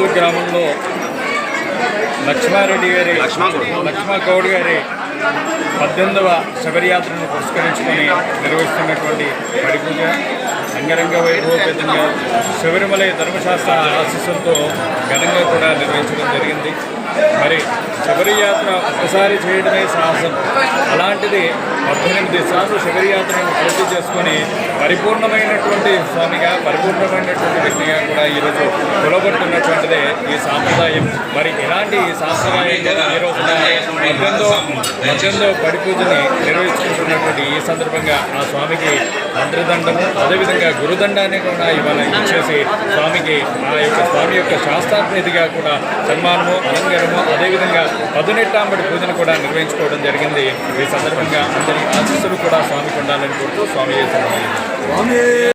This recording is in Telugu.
గుంతకల్ గ్రామంలో లక్ష్మారెడ్డి గారి లక్ష్మా గౌడ్. గారి పద్దెనిమిదవ శబరియాత్రను పురస్కరించుకొని నిర్వహిస్తున్నటువంటి పడి పూజ అంగరంగ వైభవపేతంగా శబరిమల ధర్మశాస్త్ర ఆశీస్సులతో ఘనంగా కూడా నిర్వహించడం జరిగింది. మరి శబరి యాత్ర ఒక్కసారి చేయడమే సాహసం. అలాంటిది పద్దెనిమిది సార్లు శబరి యాత్రను పూర్తి చేసుకొని పరిపూర్ణమైనటువంటి స్వామిగా పరిపూర్ణమైనటువంటి వ్యక్తిగా కూడా ఈరోజు కొలబడుతున్నటువంటిదే ఈ సాంప్రదాయం. మరి ఇలాంటి ఈ సాంప్రదాయంలో పద్దెనిమిదో పద్దెనిమిదో పడి పూజని నిర్వహించుకుంటున్నటువంటి ఈ సందర్భంగా ఆ స్వామికి మంత్రదండము అదేవిధంగా గురుదండాన్ని కూడా ఇవాళ ఇచ్చేసి స్వామికి ఆ యొక్క స్వామి యొక్క శాస్త్రాత్మతిగా కూడా సన్మానము అలంకారము అదేవిధంగా పదునెట్టాంబడి పూజను కూడా నిర్వహించుకోవడం జరిగింది. ఈ సందర్భంగా అందరి ఆశీస్సులు కూడా స్వామికి ఉండాలని కోరుతూ స్వామి చేస్తున్నారు.